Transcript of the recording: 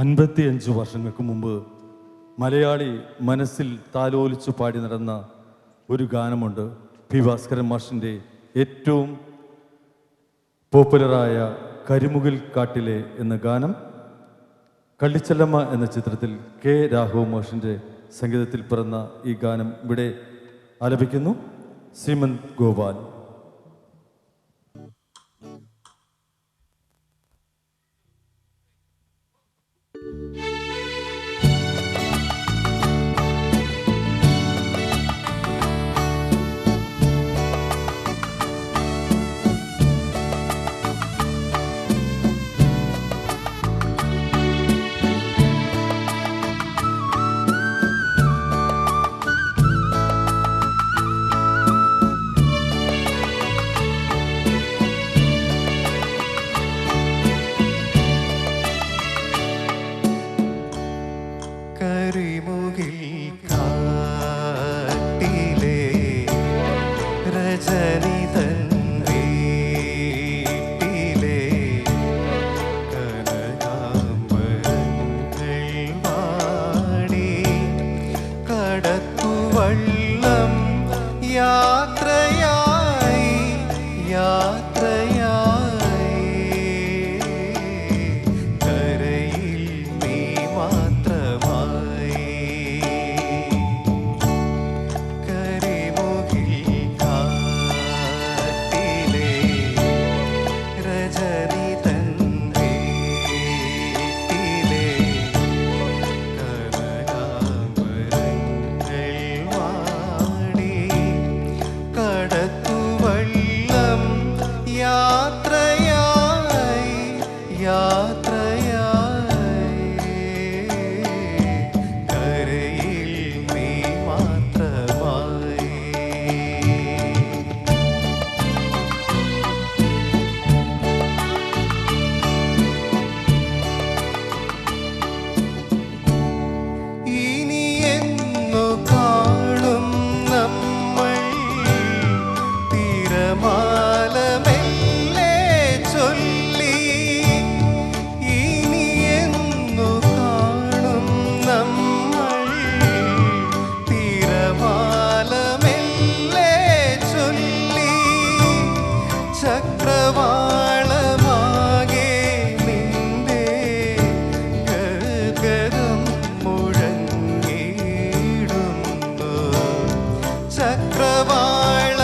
അൻപത്തിയഞ്ച് വർഷങ്ങൾക്ക് മുമ്പ് മലയാളി മനസ്സിൽ താലോലിച്ച് പാടി നടന്ന ഒരു ഗാനമുണ്ട് പി ഭാസ്കരൻ മാഷിന്റെ ഏറ്റവും പോപ്പുലറായ കരിമുകിൽ കാട്ടിലെ എന്ന ഗാനം. കള്ളിച്ചല്ലമ്മ എന്ന ചിത്രത്തിൽ കെ രാഘവ മാഷിന്റെ സംഗീതത്തിൽ പിറന്ന ഈ ഗാനം ഇവിടെ ആലപിക്കുന്നു. ശ്രീമന്ത് ഗോപാൽ. വള്ളം യാത്രയായി യാത്ര வாழ